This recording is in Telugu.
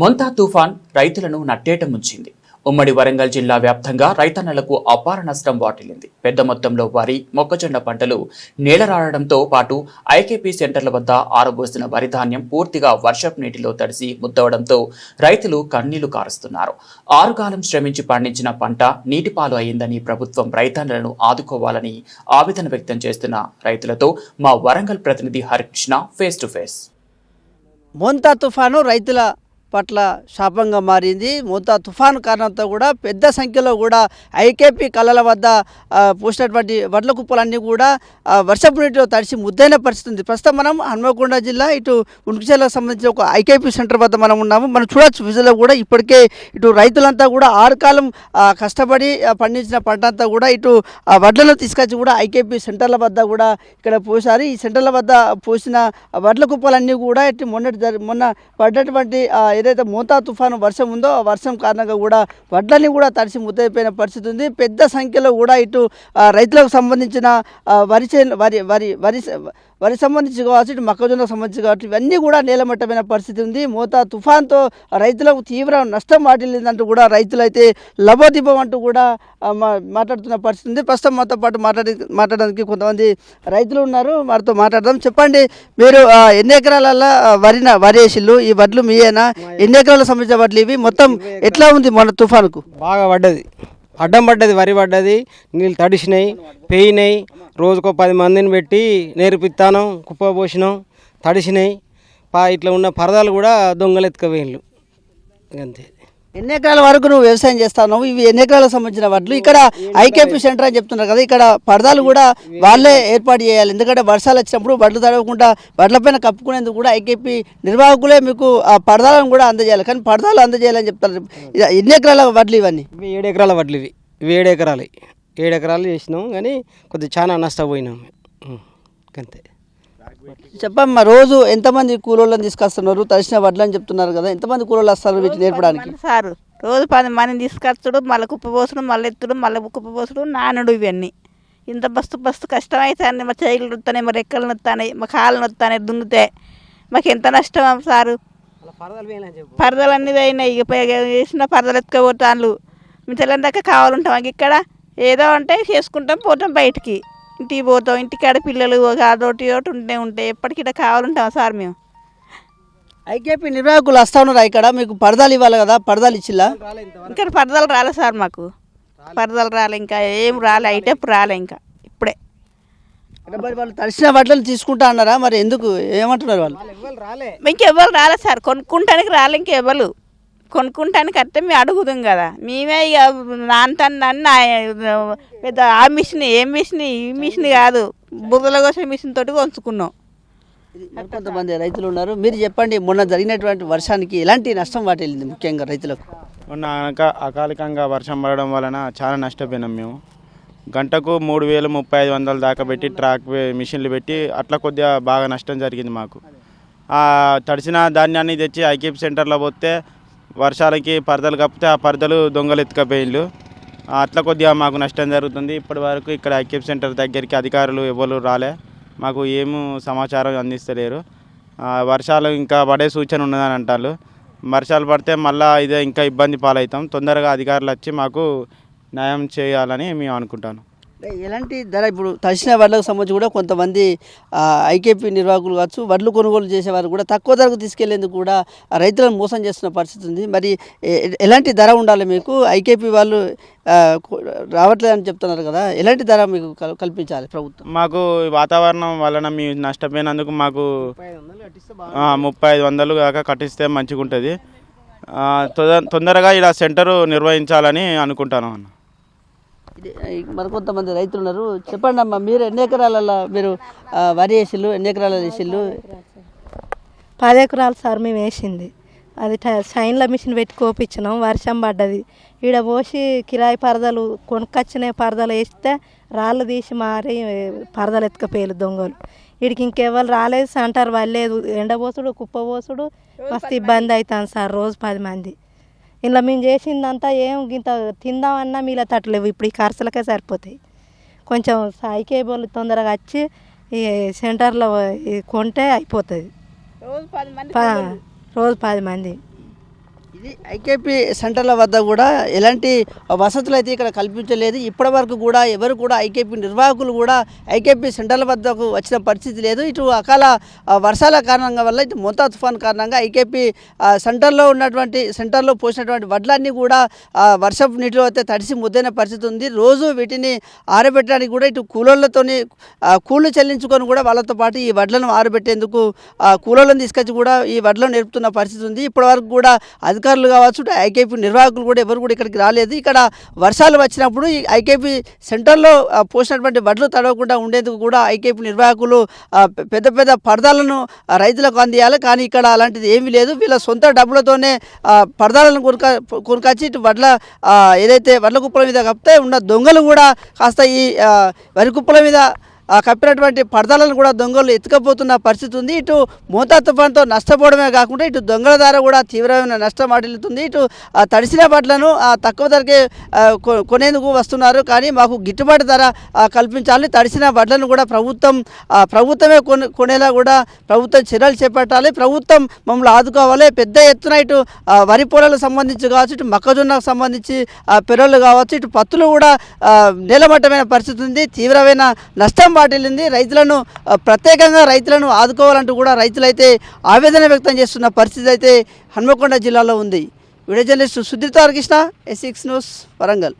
మొంతా తుఫాన్ రైతులను నట్టేట ముంచింది. ఉమ్మడి వరంగల్ జిల్లా వ్యాప్తంగా రైతన్నలకు అపార నష్టం వాటిల్లింది. పెద్ద మొత్తంలో వరి మొక్కజొన్న పంటలు నేలరాడడంతో పాటు ఐకేపీ సెంటర్ల వద్ద ఆరబోసిన వరి ధాన్యం పూర్తిగా వర్షపు నీటిలో తడిసి ముద్దవడంతో రైతులు కన్నీళ్ళు కారుస్తున్నారు. ఆరుగాలం శ్రమించి పండించిన పంట నీటిపాలు అయిందని ప్రభుత్వం రైతన్నలను ఆదుకోవాలని ఆవేదన వ్యక్తం చేస్తున్న రైతులతో మా వరంగల్ ప్రతినిధి Harikrishna face to face. Montha తుఫాను రైతుల పట్ల శాపంగా మారింది. మొత్తం తుఫాను కారణంతో కూడా పెద్ద సంఖ్యలో కూడా ఐకేపీ కళల వద్ద పూసినటువంటి పోసినటువంటి వడ్ల కుప్పలన్నీ కూడా వర్షపు నీటిలో తడిసి ముద్దైన పరిస్థితి ఉంది. ప్రస్తుతం మనం హన్మకొండ జిల్లా ఇటు ఉనికిచేలకు సంబంధించిన ఒక ఐకేపీ సెంటర్ వద్ద మనం ఉన్నాము. మనం చూడొచ్చు విజులో కూడా ఇప్పటికే ఇటు రైతులంతా కూడా ఆరు కాలం కష్టపడి పండించిన పంట అంతా కూడా ఇటు ఆ వడ్లను తీసుకొచ్చి కూడా ఐకేపీ సెంటర్ల వద్ద కూడా ఇక్కడ పోసారు. ఈ సెంటర్ల వద్ద పోసిన వడ్ల కుప్పలన్నీ కూడా ఇటు మొన్నటి మొన్న పడ్డటువంటి ఏదైతే మోతా తుఫాను వర్షం ఉందో ఆ వర్షం కారణంగా కూడా వడ్లని కూడా తడిసి ముద్దైపోయిన పరిస్థితి ఉంది. పెద్ద సంఖ్యలో కూడా ఇటు రైతులకు సంబంధించిన వరి చేను వరి వరి వరి వరి సంబంధించి కావచ్చు ఇటు మొక్కజొన్నకు సంబంధించి కావచ్చు ఇవన్నీ కూడా నేలమట్టమైన పరిస్థితి ఉంది. మోతా తుఫాన్తో రైతులకు తీవ్ర నష్టం వాటిల్లిందంటూ కూడా రైతులు అయితే లబోదిబం అంటూ కూడా మాట్లాడుతున్న పరిస్థితి ఉంది. ప్రస్తుతం మాతో పాటు మాట్లాడి మాట్లాడడానికి కొంతమంది రైతులు ఉన్నారు. వారితో మాట్లాడదాం. చెప్పండి మీరు ఎన్ని ఎకరాలలో వరి వరి వేసిల్లు ఈ వడ్లు మీయేనా? ఎన్ని ఎకరాలకు సంబంధించిన వడ్లు ఇవి? మొత్తం ఎట్లా ఉంది మొన్న తుఫానుకు? బాగా పడ్డది. అడ్డం పడ్డది వరి పడ్డది నీళ్ళు తడిసినాయి పెయినాయి. రోజుకో పది మందిని పెట్టి నేర్పిస్తాను కుప్ప పోసినాం తడిసినాయి. పా ఇట్లా ఉన్న పరదాలు కూడా దొంగలు ఎత్తుకపోయిన్లు. అంతే. ఎన్ని ఎకరాల వరకు నువ్వు వ్యవసాయం చేస్తావు ఇవి ఎన్ని ఎకరాలకు సంబంధించిన వడ్లు. ఇక్కడ ఐకేపీ సెంటర్ అని చెప్తున్నారు కదా ఇక్కడ పరదాలు కూడా వాళ్ళే ఏర్పాటు చేయాలి. ఎందుకంటే వర్షాలు వచ్చినప్పుడు వడ్లు తడవకుండా వడ్లపైన కప్పుకునేందుకు కూడా ఐకేపీ నిర్వాహకులే మీకు ఆ పరదాలను కూడా అందజేయాలి. కానీ పరదాలు అందజేయాలని చెప్తారు ఎన్ని ఎకరాల వడ్లు ఇవన్నీ? ఇవి ఏడు ఎకరాల వడ్లు ఇవి. ఇవి ఏడు ఎకరాలు. ఏడు ఎకరాలు చేసినాం కానీ కొద్దిగా చాలా నష్టపోయినాం. అంతే చెప్పమ్మా రోజు ఎంతమంది కూలోళ్ళని తీసుకొస్తున్నారు? తడిసిన వడ్లు అని చెప్తున్నారు కదా ఎంతమంది కూలోళ్ళు వస్తారు వీటిని నేర్పడానికి? సారు. రోజు పది మందిని తీసుకొచ్చుడు మళ్ళీ కుప్పపోసుడు మళ్ళీ ఎత్తుడు మళ్ళీ కుప్పపోసుడు నానుడు ఇవన్నీ. ఇంత బస్తు బస్తు కష్టం అవుతాయి మా చేతులు నొత్తాయి మా రెక్కలు నొత్తాయి మా కాళ్ళు నొత్తాయి దున్నితే. మాకు ఎంత నష్టం సారు? పరదలు అన్నీ అయినాయి ఇక పై- వేసిన పరదలు ఎత్తుకోపోతాను మేము తెల్లని దాకా కావాలంటాం ఇక్కడ ఏదో అంటే చేసుకుంటాం పోతాం బయటికి. ఇంటికి పోతాం ఇంటికాడ పిల్లలు ఒక అదొకటి ఒకటి ఉంటే ఉంటాయి. ఎప్పటికి ఇక్కడ కావాలంటాం సార్ మేము? ఐకేపీ నిర్వాహకులు వస్తా ఉన్నారు ఇక్కడ? మీకు పరదాలు ఇవ్వాలి కదా పరదాలు ఇచ్చిల్లా ఇంకా పరదలు రాలే సార్ మాకు. పరదలు రాలే ఇంకా ఏం రాలే ఐటెప్ రాలే ఇంకా ఇప్పుడే. మరి వాళ్ళు తడిసిన వడ్లను తీసుకుంటా అన్నారా? మరి ఎందుకు? ఏమంటున్నారు వాళ్ళు? ఇంకెవ్వరు రాలే సార్ కొనుక్కుంటానికి రాలే ఇంకెవ్వరు. కొనుక్కుంటానికి అంటే మేము అడుగుదాం కదా. మేమే ఇక నాన్న పెద్ద ఆ మిషన్ ఏ మిషన్ ఈ మిషన్ కాదు. బురదలో కోసిన మిషన్ తోటి కొంచుకున్నాం కొంతమంది రైతులు ఉన్నారు. మీరు చెప్పండి మొన్న జరిగినటువంటి వర్షానికి ఎలాంటి నష్టం వాటిల్లింది ముఖ్యంగా రైతులకు? మొన్న అకాలికంగా వర్షం పడడం వలన చాలా నష్టపోయినాం మేము. గంటకు మూడు వేలు ముప్పై ఐదు వందల దాకా పెట్టి ట్రాక్ మిషన్లు పెట్టి అట్లా కొద్దిగా బాగా నష్టం జరిగింది మాకు. ఆ తడిసిన ధాన్యాన్ని తెచ్చి ఐకేపీ సెంటర్లో పోతే వర్షాలకి పరదలు కప్పితే ఆ పరదలు దొంగలు ఎత్తుకపోయిన్లు అట్లా కొద్దిగా మాకు నష్టం జరుగుతుంది. ఇప్పటి వరకు ఇక్కడ ఐకేపీ సెంటర్ దగ్గరికి అధికారులు ఎవరు రాలే. మాకు ఏమూ సమాచారం అందిస్తలేరు. వర్షాలు ఇంకా పడే సూచన ఉన్నదని అంటారు. వర్షాలు పడితే మళ్ళీ ఇదే ఇంకా ఇబ్బంది పాలవుతాం. తొందరగా అధికారులు వచ్చి మాకు న్యాయం చేయాలని మేము అనుకుంటాను. ఎలాంటి ధర? ఇప్పుడు తడిసిన వడ్లకు సంబంధించి కూడా కొంతమంది ఐకేపీ నిర్వాహకులు కావచ్చు వడ్లు కొనుగోలు చేసేవారు కూడా తక్కువ ధరకు తీసుకెళ్ళేందుకు కూడా రైతులను మోసం చేస్తున్న పరిస్థితి ఉంది. మరి ఎలాంటి ధర ఉండాలి మీకు? ఐకేపీ వాళ్ళు రావట్లేదని చెప్తున్నారు కదా ఎలాంటి ధర మీకు కల్- కల్పించాలి ప్రభుత్వం? మాకు వాతావరణం వలన మీ నష్టపోయినందుకు మాకు ముప్పై ఐదు వందలు దాకా కట్టిస్తే మంచిగా ఉంటుంది తొందరగా ఇలా సెంటరు నిర్వహించాలని అనుకుంటాను అన్న. మరి కొంతమంది రైతులు ఉన్నారు. చెప్పండి అమ్మా మీరు ఎన్ని ఎకరాలలో మీరు వరి వేసిల్లు ఎన్ని ఎకరాలలో వేసిల్లు? పది ఎకరాలు సార్ మేము వేసింది. అది సైన్ల మిషన్ పెట్టి కోపించినాం వర్షం పడ్డది. ఈడ పోసి కిరాయి పరదలు కొనుక్కొచ్చిన పరదలు వేస్తే రాళ్ళు తీసి మారి పరదలు ఎత్తుకపోయారు దొంగలు. వీడికి ఇంకెవరు రాలేదు సంటారు వాళ్ళలేదు ఎండబోసుడు కుప్పబోసుడు మస్తు ఇబ్బంది అవుతుంది సార్ రోజు పది మంది. ఇలా మేము చేసిందంతా ఏం ఇంత తిందామన్నా మీలా తట్టలేవు ఇప్పుడు ఈ ఖర్చులకే సరిపోతాయి. కొంచెం సైకేబుల్ తొందరగా వచ్చి ఈ సెంటర్లో కొంటే అయిపోతుంది. రోజు పది మంది ప- రోజు పది మంది. ఇది ఐకేపీ సెంటర్ల వద్ద కూడా ఎలాంటి వసతులు అయితే ఇక్కడ కల్పించలేదు. ఇప్పటి వరకు కూడా ఎవరు కూడా ఐకేపీ నిర్వాహకులు కూడా ఐకేపీ సెంటర్ల వద్దకు వచ్చిన పరిస్థితి లేదు. ఇటు అకాల వర్షాల కారణంగా వల్ల ఇటు మొంతా తుఫాన్ కారణంగా ఐకేపీ సెంటర్లో ఉన్నటువంటి సెంటర్లో పోసినటువంటి వడ్లన్నీ కూడా వర్షపు నీటిలో అయితే తడిసి ముద్దైన పరిస్థితి ఉంది. రోజు వీటిని ఆరబెట్టడానికి కూడా ఇటు కూలోళ్ళతోని ఆ, కూళ్ళు చెల్లించుకొని కూడా వాళ్ళతో పాటు ఈ వడ్లను ఆరబెట్టేందుకు కూలోళ్ళని తీసుకొచ్చి కూడా ఈ వడ్లను నేర్పుతున్న పరిస్థితి ఉంది. ఇప్పటివరకు కూడా అధికారులు కావచ్చు ఐకేపీ నిర్వాహకులు కూడా ఎవరు కూడా ఇక్కడికి రాలేదు. ఇక్కడ వర్షాలు వచ్చినప్పుడు ఈ ఐకేపీ సెంటర్లో పోసినటువంటి వడ్లు తడవకుండా ఉండేందుకు కూడా ఐకేపీ నిర్వాహకులు పెద్ద పెద్ద పరదాలను రైతులకు అందియాలి. కానీ ఇక్కడ అలాంటిది ఏమీ లేదు. వీళ్ళ సొంత డబ్బులతోనే పరదాలను కొనుక కొనుకొచ్చి ఇటు వడ్ల ఏదైతే వడ్ల కుప్పల మీద కప్పితే ఉన్న దొంగలు కూడా కాస్త ఈ వరి కుప్పల మీద కప్పినటువంటి పడదలను కూడా దొంగలు ఎత్తుకపోతున్న పరిస్థితి ఉంది. ఇటు మోతా తుఫాన్తో నష్టపోవడమే కాకుండా ఇటు దొంగల ద్వారా కూడా తీవ్రమైన నష్టం వాటిల్లుతుంది ఇటు ఆ తడిసిన బట్టలను తక్కువ ధరకే కొ- కొనేందుకు వస్తున్నారు. కానీ మాకు గిట్టుబాటు ధర కల్పించాలని కల్పించాలి తడిసిన బట్టలను కూడా ప్రభుత్వం ఆ, ప్రభుత్వమే కొనేలా కూడా ప్రభుత్వం చర్యలు చేపట్టాలి. ప్రభుత్వం మమ్మల్ని ఆదుకోవాలి. పెద్ద ఎత్తున ఇటు వరి పొలాలకు సంబంధించి కావచ్చు ఇటు మొక్కజొన్నకు సంబంధించి ఆ, పెరళ్ళు కావచ్చు ఇటు పత్తులు కూడా నేలమట్టమైన పరిస్థితి ఉంది. తీవ్రమైన నష్టం వాటిల్లింది రైతులను ప్రత్యేకంగా రైతులను ఆదుకోవాలంటూ కూడా రైతులైతే ఆవేదన వ్యక్తం చేస్తున్న పరిస్థితి అయితే హన్మకొండ జిల్లాలో ఉంది. Video journalist Sudheer Krishna S six news Warangal.